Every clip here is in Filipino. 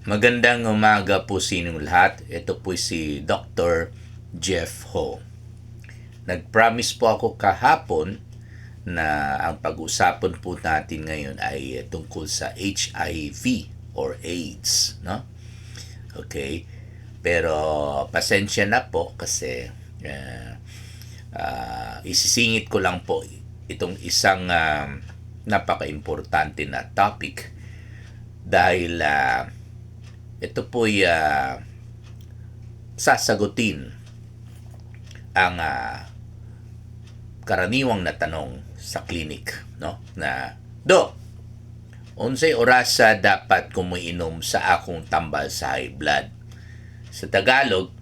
Magandang umaga po sa lahat. Ito po si Dr. Jeff Ho. Nag-promise po ako kahapon na ang pag-usapan po natin ngayon ay tungkol sa HIV or AIDS, no? Okay? Pero pasensya na po kasi uh, uh, isisingit ko lang po itong isang uh, napaka-importante na topic dahil uh, ito po ay uh, sasagutin ang uh, karaniwang na tanong sa clinic no? Na do unsay oras sa dapat kumuinom sa akong tambal sa high blood? Sa Tagalog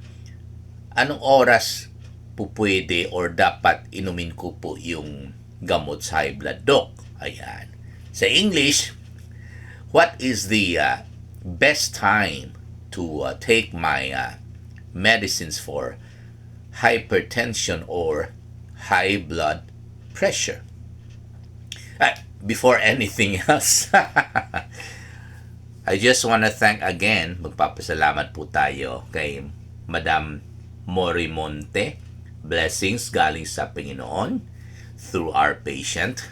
anong oras po pwede or dapat inumin ko po yung gamot sa high blood doc ayan. Sa English what is the uh, best time to uh, take my uh, medicines for hypertension or high blood pressure. Uh, before anything else, I just want to thank again, magpapasalamat po tayo kay Madam Morimonte. Blessings galing sa Panginoon through our patient.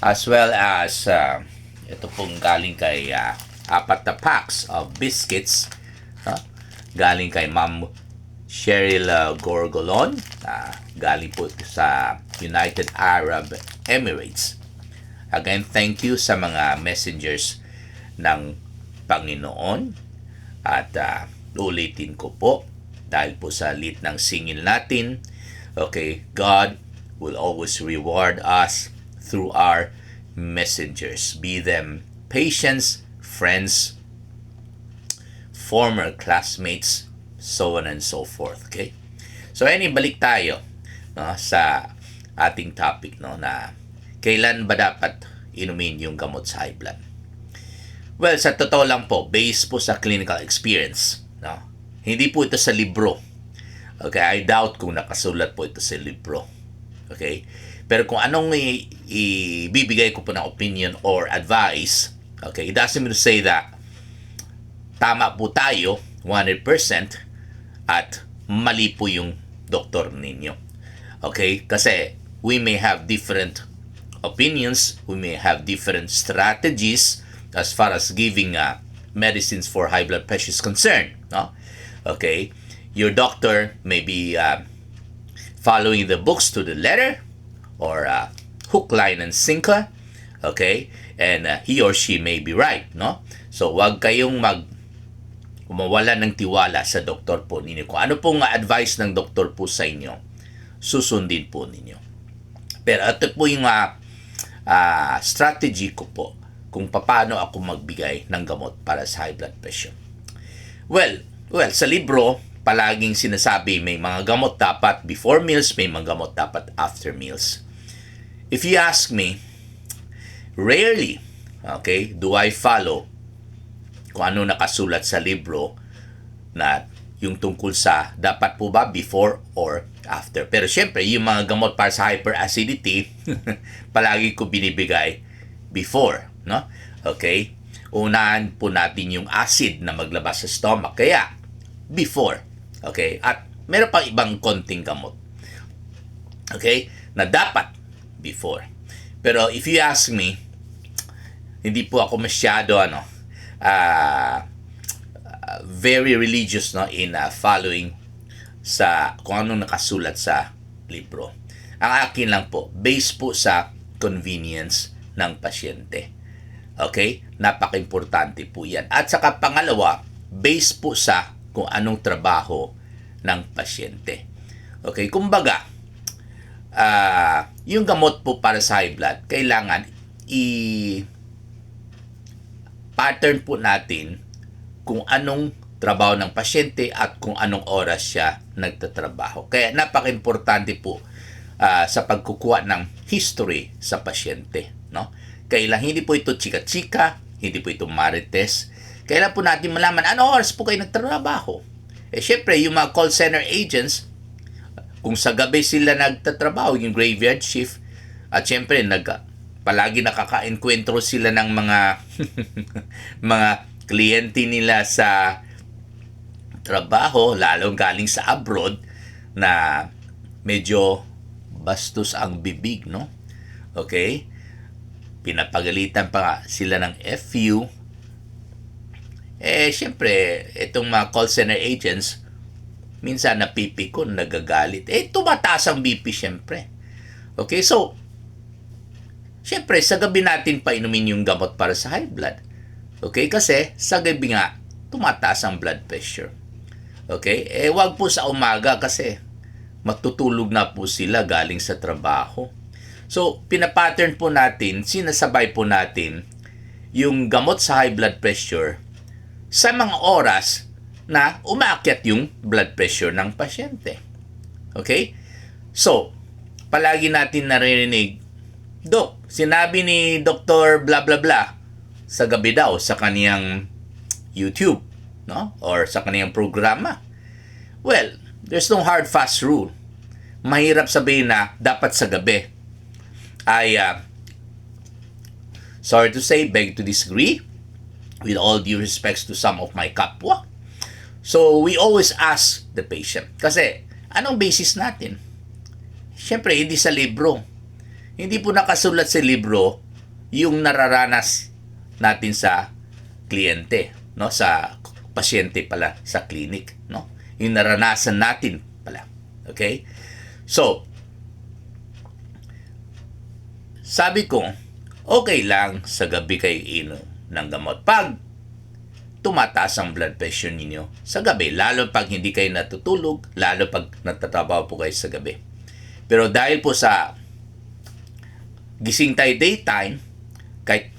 As well as, uh, ito pong galing kay uh, apat na packs of biscuits uh, galing kay Ma'am Cheryl uh, Gorgolon uh, galing po sa United Arab Emirates. Again, thank you sa mga messengers ng Panginoon. At uh, ulitin ko po dahil po sa lit ng singil natin, okay, God will always reward us through our messengers, be them patients, friends, former classmates, so on and so forth. Okay? So, any balik tayo no, sa ating topic no, na kailan ba dapat inumin yung gamot sa high blood? Well, sa totoo lang po, based po sa clinical experience, no, hindi po ito sa libro. Okay, I doubt kung nakasulat po ito sa libro. Okay? Pero kung anong ibibigay ko po ng opinion or advice, okay, it doesn't mean to say that tama po tayo 100% at mali po yung doktor ninyo. Okay? Kasi we may have different opinions, we may have different strategies as far as giving uh, medicines for high blood pressure is concerned. No? Okay? Your doctor may be uh, following the books to the letter or uh, hook, line, and sinker. Okay? And uh, he or she may be right. No? So, wag kayong mag mawala ng tiwala sa doktor po ninyo. Kung ano pong advice ng doktor po sa inyo, susundin po ninyo. Pero ito po yung uh, uh, strategy ko po kung paano ako magbigay ng gamot para sa high blood pressure. Well, well, sa libro, palaging sinasabi may mga gamot dapat before meals, may mga gamot dapat after meals. If you ask me, rarely, okay, do I follow kung ano nakasulat sa libro na yung tungkol sa dapat po ba before or after. Pero syempre, yung mga gamot para sa hyperacidity, palagi ko binibigay before, no? Okay? Unahan po natin yung acid na maglabas sa stomach. Kaya, before. Okay? At meron pang ibang konting gamot. Okay? Na dapat before. Pero if you ask me, hindi po ako masyado ano, uh, very religious no in uh, following sa kung ano nakasulat sa libro. Ang akin lang po, based po sa convenience ng pasyente. Okay? Napaka-importante po yan. At saka pangalawa, based po sa kung anong trabaho ng pasyente. Okay? Kumbaga, uh, yung gamot po para sa high blood, kailangan i- pattern po natin kung anong trabaho ng pasyente at kung anong oras siya nagtatrabaho. Kaya napaka-importante po uh, sa pagkukuha ng history sa pasyente. No? Kailan hindi po ito chika-chika, hindi po ito marites. Kailan po natin malaman anong oras po kayo nagtatrabaho. Eh syempre, yung mga call center agents, kung sa gabi sila nagtatrabaho, yung graveyard shift, at syempre, nag, palagi nakaka-enkwentro sila ng mga mga kliyente nila sa trabaho, lalong galing sa abroad, na medyo bastos ang bibig, no? Okay? Pinapagalitan pa sila ng FU. Eh, syempre, itong mga call center agents, minsan napipikon, nagagalit. Eh, tumataas ang BP, syempre. Okay, so, syempre, sa gabi natin pa inumin yung gamot para sa high blood. Okay, kasi sa gabi nga, tumataas ang blood pressure. Okay, eh, wag po sa umaga kasi matutulog na po sila galing sa trabaho. So, pinapattern po natin, sinasabay po natin yung gamot sa high blood pressure sa mga oras na umaakyat yung blood pressure ng pasyente. Okay? So, palagi natin naririnig, Dok, sinabi ni Dr. blah blah blah sa gabi daw sa kaniyang YouTube, no? Or sa kaniyang programa. Well, there's no hard fast rule. Mahirap sabihin na dapat sa gabi. I uh, sorry to say, beg to disagree with all due respects to some of my kapwa. So, we always ask the patient. Kasi, anong basis natin? Siyempre, hindi sa libro. Hindi po nakasulat sa libro yung nararanas natin sa kliyente, no? Sa pasyente pala, sa clinic, no? Yung naranasan natin pala. Okay? So, sabi ko, okay lang sa gabi kayo inom ng gamot. Pag tumataas ang blood pressure ninyo sa gabi, lalo pag hindi kayo natutulog, lalo pag natatrabaho po kayo sa gabi. Pero dahil po sa gising tayo daytime, kahit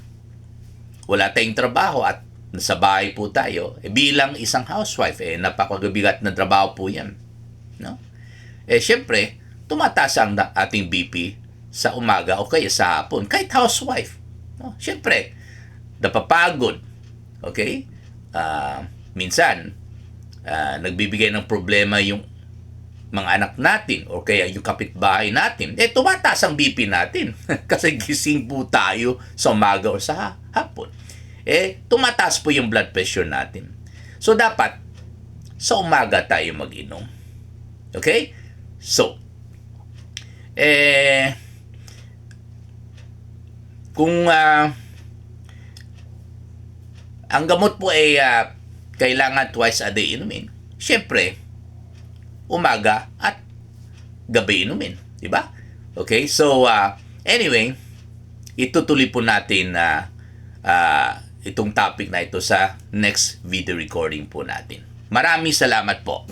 wala tayong trabaho at nasa bahay po tayo, eh, bilang isang housewife, eh, napakagabigat na trabaho po yan. No? Eh, syempre, tumataas ang ating BP sa umaga o kaya sa hapon, kahit housewife. No? Syempre, napapagod. Okay? Ah, minsan, ah, nagbibigay ng problema yung mga anak natin o kaya yung kapitbahay natin, eh tumataas ang BP natin kasi gising po tayo sa umaga o sa ha- hapon. Eh, tumataas po yung blood pressure natin. So, dapat sa umaga tayo mag-inom. Okay? So, eh, kung ah, ang gamot po ay ah, kailangan twice a day inumin, syempre, umaga at gabi inumin. Di ba? Okay? So, ah, anyway, itutuloy po natin na ah, itong topic na ito sa next video recording po natin. Maraming salamat po.